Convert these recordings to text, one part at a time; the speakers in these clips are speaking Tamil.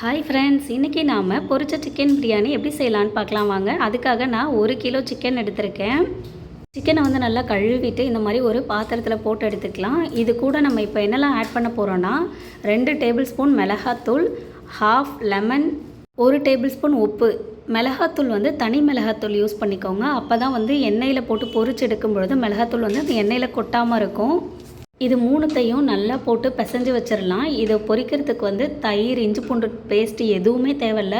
ஹாய் ஃப்ரெண்ட்ஸ் இன்றைக்கி நாம் பொரிச்ச சிக்கன் பிரியாணி எப்படி செய்யலான்னு பார்க்கலாம் வாங்க. அதுக்காக நான் ஒரு கிலோ சிக்கன் எடுத்திருக்கேன். சிக்கனை வந்து நல்லா கழுவிட்டு இந்த மாதிரி ஒரு பாத்திரத்தில் போட்டு எடுத்துக்கலாம். இது கூட நம்ம இப்போ என்னெல்லாம் ஆட் பண்ண போகிறோன்னா ரெண்டு டேபிள் ஸ்பூன் மிளகாத்தூள் ஹாஃப் லெமன் ஒரு டேபிள் ஸ்பூன் உப்பு. மிளகாத்தூள் வந்து தனி மிளகாத்தூள் யூஸ் பண்ணிக்கோங்க. அப்போ தான் வந்து எண்ணெயில் போட்டு பொரிச்சு எடுக்கும் பொழுது மிளகாத்தூள் வந்து அந்த எண்ணெயில் கொட்டாமல் இருக்கும். இது மூணுத்தையும் நல்லா போட்டு பிசைஞ்சு வச்சிடலாம் இதை பொரிக்கிறதுக்கு வந்து தயிர் இஞ்சி பூண்டு பேஸ்ட் எதுவுமே தேவையில்ல.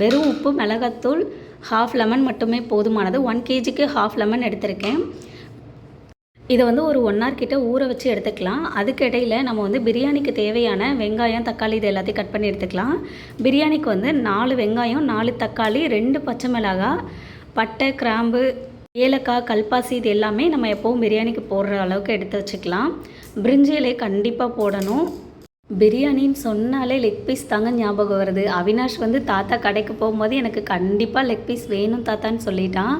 வெறும் உப்பு மிளகாத்தூள் ஹாஃப் லெமன் மட்டுமே போதுமானது. ஒன் கேஜிக்கு ஹாஃப் லெமன் எடுத்திருக்கேன். இதை வந்து ஒரு ஒன் ஹவர் கிட்ட ஊற வச்சு எடுத்துக்கலாம். அதுக்கு இடையில நம்ம வந்து பிரியாணிக்கு தேவையான வெங்காயம் தக்காளி இது எல்லாத்தையும் கட் பண்ணி எடுத்துக்கலாம். பிரியாணிக்கு வந்து நாலு வெங்காயம் நாலு தக்காளி ரெண்டு பச்சை மிளகாய் பட்டை கிராம்பு ஏலக்காய் கல்பாசி இது எல்லாமே நம்ம எப்போவும் பிரியாணிக்கு போடுற அளவுக்கு எடுத்து வச்சுக்கலாம். பிரிஞ்சி இலை கண்டிப்பாக போடணும். பிரியாணின்னு சொன்னாலே லெக் பீஸ் தாங்க ஞாபகம் வருது. அவினாஷ் வந்து தாத்தா கடைக்கு போகும்போது எனக்கு கண்டிப்பாக லெக் பீஸ் வேணும் தாத்தான்னு சொல்லிட்டான்.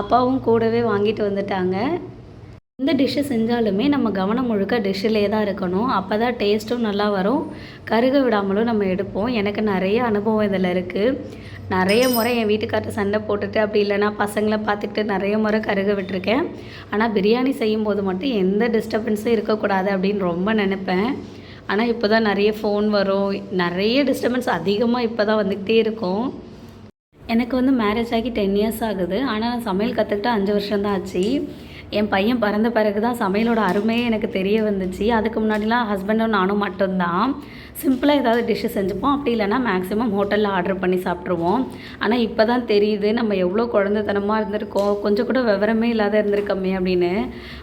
அப்பாவும் கூடவே வாங்கிட்டு வந்துட்டாங்க. எந்த டிஷ்ஷு செஞ்சாலுமே நம்ம கவனம் முழுக்க டிஷ்ஷிலே தான் இருக்கணும். அப்போ தான் டேஸ்ட்டும் நல்லா வரும். கருக விடாமலும் நம்ம எடுப்போம். எனக்கு நிறைய அனுபவம் இதில் இருக்குது நிறைய முறை என் வீட்டுக்கார்ட்ட சண்டை போட்டுட்டு அப்படி இல்லைன்னா பசங்களை பார்த்துக்கிட்டு நிறைய முறை கருக விட்டுருக்கேன். ஆனால் பிரியாணி செய்யும் போது மட்டும் எந்த டிஸ்டர்பன்ஸும் இருக்கக்கூடாது அப்படின்னு ரொம்ப நினைப்பேன். ஆனால் இப்போ தான் நிறைய ஃபோன் வரும். நிறைய டிஸ்டர்பன்ஸ் அதிகமாக இப்போ தான் வந்துக்கிட்டே இருக்கும். எனக்கு வந்து மேரேஜ் ஆகி டென் இயர்ஸ் ஆகுது. ஆனால் நான் சமையல் கற்றுக்கிட்டு அஞ்சு வருஷம் தான் ஆச்சு. என் பையன் பிறந்த பிறகு தான் சமையலோட அருமையே எனக்கு தெரிய வந்துச்சு. அதுக்கு முன்னாடிலாம் ஹஸ்பண்டும் நானும் மட்டும்தான். சிம்பிளாக ஏதாவது டிஷ்ஷு செஞ்சுப்போம். அப்படி இல்லைன்னா மேக்ஸிமம் ஹோட்டலில் ஆர்டர் பண்ணி சாப்பிட்ருவோம் ஆனால் இப்போ தான் தெரியுது நம்ம எவ்வளோ குழந்தைத்தனமாக இருந்திருக்கோம். கொஞ்சம் கூட விவரமே இல்லாத இருந்திருக்கோமே அப்படின்னு.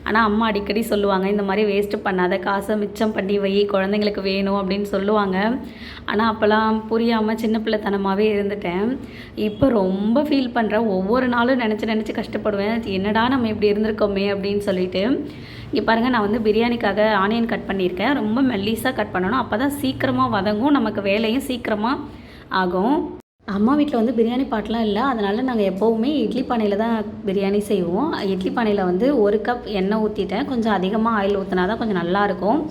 ஆனால் அம்மா அடிக்கடி சொல்லுவாங்க இந்த மாதிரி வேஸ்ட்டு பண்ணாத காசை மிச்சம் பண்ணி வை குழந்தைங்களுக்கு வேணும் அப்படின்னு சொல்லுவாங்க. ஆனால் அப்போல்லாம் புரியாமல் சின்ன பிள்ளைத்தனமாகவே இருந்துட்டேன். இப்போ ரொம்ப ஃபீல் பண்ணுறேன் ஒவ்வொரு நாளும் நினச்சி நினச்சி கஷ்டப்படுவேன். என்னடா நம்ம இப்படி இருந்திருக்கோமே அப்படின்னு சொல்லிட்டு. இங்கே பாருங்கள் நான் வந்து பிரியாணிக்காக ஆனியன் கட் பண்ணியிருக்கேன். ரொம்ப மெல்லிஸாக கட் பண்ணணும். அப்போ தான் சீக்கிரம் சீக்கிரமாக வதங்கும் நமக்கு வேலையும் சீக்கிரமாக ஆகும். அம்மா வீட்டில் வந்து பிரியாணி பாட்டெலாம் இல்லை. அதனால் நாங்கள் எப்போவுமே இட்லி பானையில் தான் பிரியாணி செய்வோம். இட்லி பானையில் வந்து ஒரு கப் எண்ணெய் ஊற்றிட்டேன் கொஞ்சம் அதிகமாக ஆயில் ஊற்றினா தான் கொஞ்சம் நல்லாயிருக்கும்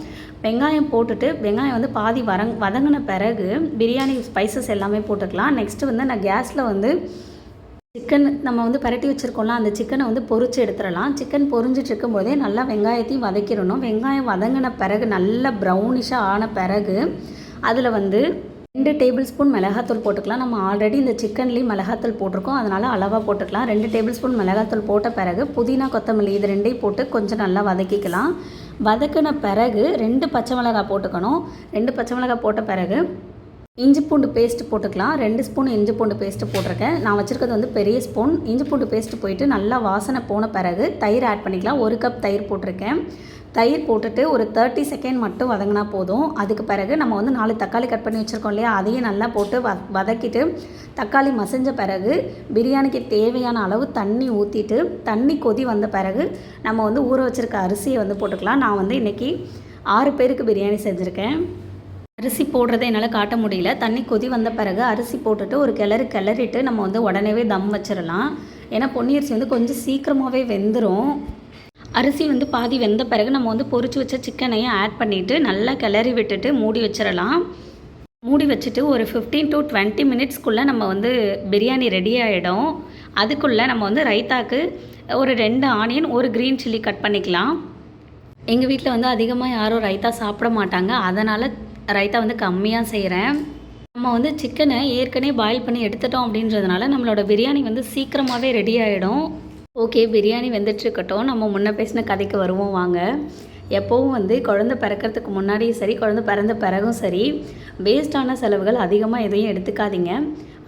வெங்காயம் போட்டுட்டு வெங்காயம் வந்து பாதி வரங் வதங்கின பிறகு பிரியாணி ஸ்பைசஸ் எல்லாமே போட்டுக்கலாம். நெக்ஸ்ட்டு வந்து நான் கேஸில் வந்து சிக்கன் நம்ம வந்து பரட்டி வச்சுருக்கோம்ல அந்த சிக்கனை வந்து பொறிச்சு எடுத்துடலாம். சிக்கன் பொறிஞ்சிட்டு இருக்கும்போதே நல்லா வெங்காயத்தையும் வதக்கிடணும். வெங்காயம் வதங்கின பிறகு நல்லா ப்ரௌனிஷாக ஆன பிறகு அதில் வந்து ரெண்டு டேபிள் ஸ்பூன் மிளகாத்தூள் போட்டுக்கலாம். நம்ம ஆல்ரெடி இந்த சிக்கன்லேயும் மிளகாத்தூள் போட்டிருக்கோம். அதனால் அளவாக போட்டுக்கலாம். ரெண்டு டேபிள் ஸ்பூன் மிளகாத்தூள் போட்ட பிறகு புதினா கொத்தமல்லி இது ரெண்டையும் போட்டு கொஞ்சம் நல்லா வதக்கிக்கலாம். வதக்கின பிறகு ரெண்டு பச்சை மிளகாய் போட்டுக்கணும். ரெண்டு பச்சை மிளகாய் போட்ட பிறகு இஞ்சி பூண்டு பேஸ்ட் போட்டுக்கலாம். ரெண்டு ஸ்பூன் இஞ்சி பூண்டு பேஸ்ட்டு போட்டிருக்கேன். நான் வச்சுருக்கிறது வந்து பெரிய ஸ்பூன் இஞ்சி பூண்டு பேஸ்ட்டு போயிட்டு நல்லா வாசனை போன பிறகு தயிர் ஆட் பண்ணிக்கலாம். ஒரு கப் தயிர் போட்டிருக்கேன். தயிர் போட்டுட்டு ஒரு தேர்ட்டி செகண்ட் மட்டும் வதங்கினா போதும். அதுக்கு பிறகு நம்ம வந்து நாலு தக்காளி கட் பண்ணி வச்சுருக்கோம் இல்லையா? அதையும் நல்லா போட்டு வ வதக்கிட்டு தக்காளி மசிஞ்ச பிறகு பிரியாணிக்கு தேவையான அளவு தண்ணி ஊற்றிட்டு தண்ணி கொதி வந்த பிறகு நம்ம வந்து ஊற வச்சுருக்க அரிசியை வந்து போட்டுக்கலாம். நான் வந்து இன்றைக்கி ஆறு பேருக்கு பிரியாணி செஞ்சுருக்கேன். அரிசி போடுறதை என்னால் காட்ட முடியல. தண்ணி கொதி வந்த பிறகு அரிசி போட்டுட்டு ஒரு கிளறு கிளறிட்டு நம்ம வந்து உடனேவே தம் வச்சிடலாம். ஏன்னா பொன்னியரிசி வந்து கொஞ்சம் சீக்கிரமாகவே வெந்துடும் அரிசி வந்து பாதி வெந்த பிறகு நம்ம வந்து பொறிச்சு வச்ச சிக்கனையும் ஆட் பண்ணிவிட்டு நல்லா கிளறி விட்டுட்டு மூடி வச்சிடலாம். மூடி வச்சுட்டு ஒரு ஃபிஃப்டீன் டு டுவெண்ட்டி மினிட்ஸ்க்குள்ளே நம்ம வந்து பிரியாணி ரெடி ஆகிடும் அதுக்குள்ளே நம்ம வந்து ரைத்தாக்கு ஒரு ரெண்டு ஆனியன் ஒரு க்ரீன் சில்லி கட் பண்ணிக்கலாம். எங்கள் வீட்டில் வந்து அதிகமாக யாரும் ரைத்தா சாப்பிட மாட்டாங்க. அதனால் ரைத்தா வந்து கம்மியாக செய்கிறேன் நம்ம வந்து சிக்கனை ஏற்கனவே பாயில் பண்ணி எடுத்துட்டோம் அப்படின்றதுனால நம்மளோட பிரியாணி வந்து சீக்கிரமாகவே ரெடி ஆகிடும் ஓகே பிரியாணி வெந்துட்டுருக்கட்டும். நம்ம முன்ன பேசின கதைக்கு வருவோம் வாங்க. எப்போவும் வந்து குழந்தை பிறக்கிறதுக்கு முன்னாடியும் சரி குழந்தை பிறந்த பிறகும் சரி வேஸ்டான செலவுகள் அதிகமாக எதையும் எடுத்துக்காதீங்க.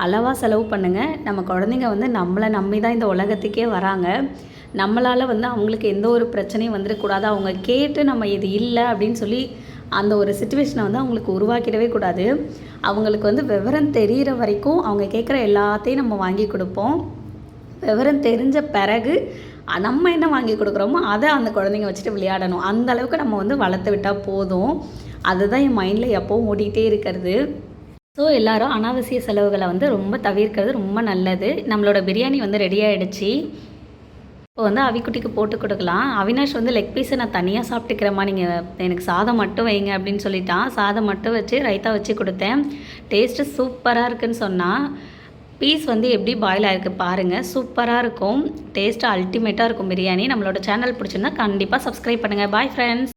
அளவாக செலவு பண்ணுங்கள் நம்ம குழந்தைங்க வந்து நம்மளை நம்பி தான் இந்த உலகத்துக்கே வராங்க. நம்மளால் வந்து அவங்களுக்கு எந்த ஒரு பிரச்சனையும் வந்துடக்கூடாது. அவங்க கேட்டு நம்ம இது இல்லை அப்படின்னு சொல்லி அந்த ஒரு சுச்சுவேஷனை வந்து அவங்களுக்கு உருவாக்கிடவே கூடாது. அவங்களுக்கு வந்து விவரம் தெரிகிற வரைக்கும் அவங்க கேட்குற எல்லாத்தையும் நம்ம வாங்கி கொடுப்போம். விவரம் தெரிஞ்ச பிறகு நம்ம என்ன வாங்கி கொடுக்குறோமோ அதை அந்த குழந்தைங்க வச்சுட்டு விளையாடணும். அந்த அளவுக்கு நம்ம வந்து வளர்த்து விட்டால் போதும். அதுதான் என் மைண்டில் எப்போவும் ஓடிக்கிட்டே இருக்கிறது. ஸோ எல்லாரும் அனாவசிய செலவுகளை வந்து ரொம்ப தவிர்க்கிறது ரொம்ப நல்லது. நம்மளோட பிரியாணி வந்து ரெடி ஆகிடுச்சு இப்போ வந்து அவிக்குட்டிக்கு போட்டு கொடுக்கலாம். அவினாஷ் வந்து லெக் பீஸை நான் தனியாக சாப்பிட்டுக்கிறேம்மா. நீங்கள் எனக்கு சாதம் மட்டும் வைங்க அப்படின்னு சொல்லிட்டான். சாதம் மட்டும் வச்சு ரைத்தா வச்சு கொடுத்தேன். டேஸ்ட்டு சூப்பராக இருக்குன்னு சொன்னால் பீஸ் வந்து எப்படி பாயில் ஆகிருக்கு பாருங்கள் சூப்பராக இருக்கும். டேஸ்ட்டு அல்டிமேட்டாக இருக்கும் பிரியாணி. நம்மளோட சேனல் பிடிச்சிருந்தா கண்டிப்பாக சப்ஸ்கிரைப் பண்ணுங்கள் பாய் ஃப்ரெண்ட்ஸ்